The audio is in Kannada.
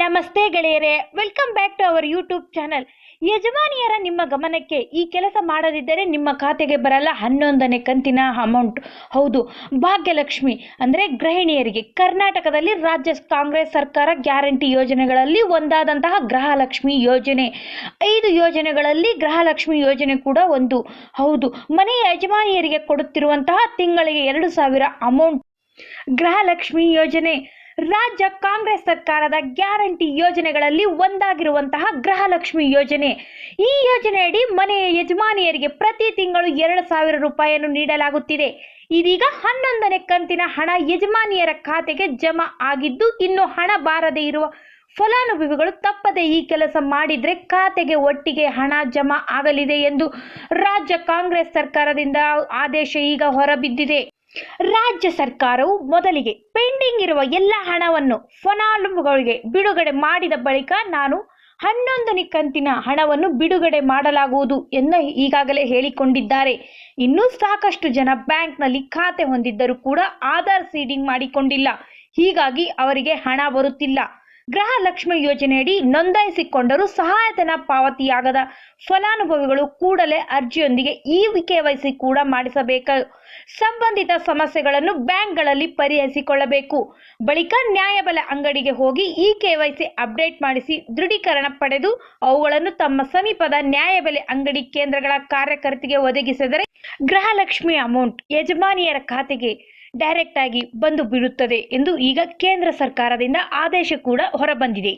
ನಮಸ್ತೆ ಗೆಳೆಯರೇ welcome back to our YouTube channel ಯಜಮಾನಿಯರ ನಿಮ್ಮ ಗಮನಕ್ಕೆ ಈ ಕೆಲಸ ಮಾಡದಿದ್ದರೆ ನಿಮ್ಮ ಖಾತೆಗೆ ಬರಲ್ಲ ಹನ್ನೊಂದನೇ ಕಂತಿನ ಅಮೌಂಟ್ ಹೌದು, ಭಾಗ್ಯಲಕ್ಷ್ಮಿ ಅಂದರೆ ಗೃಹಿಣಿಯರಿಗೆ ಕರ್ನಾಟಕದಲ್ಲಿ ರಾಜ್ಯ ಕಾಂಗ್ರೆಸ್ ಸರ್ಕಾರ ಗ್ಯಾರಂಟಿ ಯೋಜನೆಗಳಲ್ಲಿ ಒಂದಾದಂತಹ ಗೃಹಲಕ್ಷ್ಮಿ ಯೋಜನೆ. ಐದು ಯೋಜನೆಗಳಲ್ಲಿ ಗೃಹಲಕ್ಷ್ಮಿ ಯೋಜನೆ ಕೂಡ ಒಂದು. ಹೌದು, ಮನೆಯ ಯಜಮಾನಿಯರಿಗೆ ಕೊಡುತ್ತಿರುವಂತಹ ತಿಂಗಳಿಗೆ ಎರಡು ಸಾವಿರ ಅಮೌಂಟ್ ಗೃಹಲಕ್ಷ್ಮಿ ಯೋಜನೆ ರಾಜ್ಯ ಕಾಂಗ್ರೆಸ್ ಸರ್ಕಾರದ ಗ್ಯಾರಂಟಿ ಯೋಜನೆಗಳಲ್ಲಿ ಒಂದಾಗಿರುವಂತಹ ಗೃಹಲಕ್ಷ್ಮಿ ಯೋಜನೆ. ಈ ಯೋಜನೆಯಡಿ ಮನೆಯ ಯಜಮಾನಿಯರಿಗೆ ಪ್ರತಿ ತಿಂಗಳು ಎರಡು ಸಾವಿರ ರೂಪಾಯಿಯನ್ನು ನೀಡಲಾಗುತ್ತಿದೆ. ಇದೀಗ ಹನ್ನೊಂದನೇ ಕಂತಿನ ಹಣ ಯಜಮಾನಿಯರ ಖಾತೆಗೆ ಜಮಾ ಆಗಿದ್ದು, ಇನ್ನು ಹಣ ಬಾರದೇ ಇರುವ ಫಲಾನುಭವಿಗಳು ತಪ್ಪದೆ ಈ ಕೆಲಸ ಮಾಡಿದ್ರೆ ಖಾತೆಗೆ ಒಟ್ಟಿಗೆ ಹಣ ಜಮಾ ಆಗಲಿದೆ ಎಂದು ರಾಜ್ಯ ಕಾಂಗ್ರೆಸ್ ಸರ್ಕಾರದಿಂದ ಆದೇಶ ಈಗ ಹೊರಬಿದ್ದಿದೆ. ರಾಜ್ಯ ಸರ್ಕಾರವು ಮೊದಲಿಗೆ ಪೆಂಡಿಂಗ್ ಇರುವ ಎಲ್ಲ ಹಣವನ್ನು ಫಲಾನುಭವಿಗಳಿಗೆ ಬಿಡುಗಡೆ ಮಾಡಿದ ಬಳಿಕ ನಾನು ಹನ್ನೊಂದನೇ ಕಂತಿನ ಹಣವನ್ನು ಬಿಡುಗಡೆ ಮಾಡಲಾಗುವುದು ಎಂದು ಈಗಾಗಲೇ ಹೇಳಿಕೊಂಡಿದ್ದಾರೆ. ಇನ್ನೂ ಸಾಕಷ್ಟು ಜನ ಬ್ಯಾಂಕ್ನಲ್ಲಿ ಖಾತೆ ಹೊಂದಿದ್ದರೂ ಕೂಡ ಆಧಾರ್ ಸೀಡಿಂಗ್ ಮಾಡಿಕೊಂಡಿಲ್ಲ. ಹೀಗಾಗಿ ಅವರಿಗೆ ಹಣ ಬರುತ್ತಿಲ್ಲ. ಗೃಹಲಕ್ಷ್ಮಿ ಯೋಜನೆಯಡಿ ನೋಂದಾಯಿಸಿಕೊಂಡರೂ ಸಹಾಯಧನ ಪಾವತಿಯಾಗದ ಫಲಾನುಭವಿಗಳು ಕೂಡಲೇ ಅರ್ಜಿಯೊಂದಿಗೆ ಇ ಕೆವೈಸಿ ಕೂಡ ಮಾಡಿಸಬೇಕು. ಸಂಬಂಧಿತ ಸಮಸ್ಯೆಗಳನ್ನು ಬ್ಯಾಂಕ್ಗಳಲ್ಲಿ ಪರಿಹರಿಸಿಕೊಳ್ಳಬೇಕು. ಬಳಿಕ ನ್ಯಾಯಬೆಲೆ ಅಂಗಡಿಗೆ ಹೋಗಿ ಇ ಕೆವೈಸಿ ಅಪ್ಡೇಟ್ ಮಾಡಿಸಿ ದೃಢೀಕರಣ ಪಡೆದು ಅವುಗಳನ್ನು ತಮ್ಮ ಸಮೀಪದ ನ್ಯಾಯಬೆಲೆ ಅಂಗಡಿ ಕೇಂದ್ರಗಳ ಕಾರ್ಯಕರ್ತಿಗೆ ಒದಗಿಸಿದರೆ ಗೃಹಲಕ್ಷ್ಮಿ ಅಮೌಂಟ್ ಯಜಮಾನಿಯರ ಖಾತೆಗೆ ಡೈರೆಕ್ಟ್ ಆಗಿ ಬಂದು ಬಿಡುತ್ತದೆ ಎಂದು ಈಗ ಕೇಂದ್ರ ಸರ್ಕಾರದಿಂದ ಆದೇಶ ಕೂಡ ಹೊರಬಂದಿದೆ.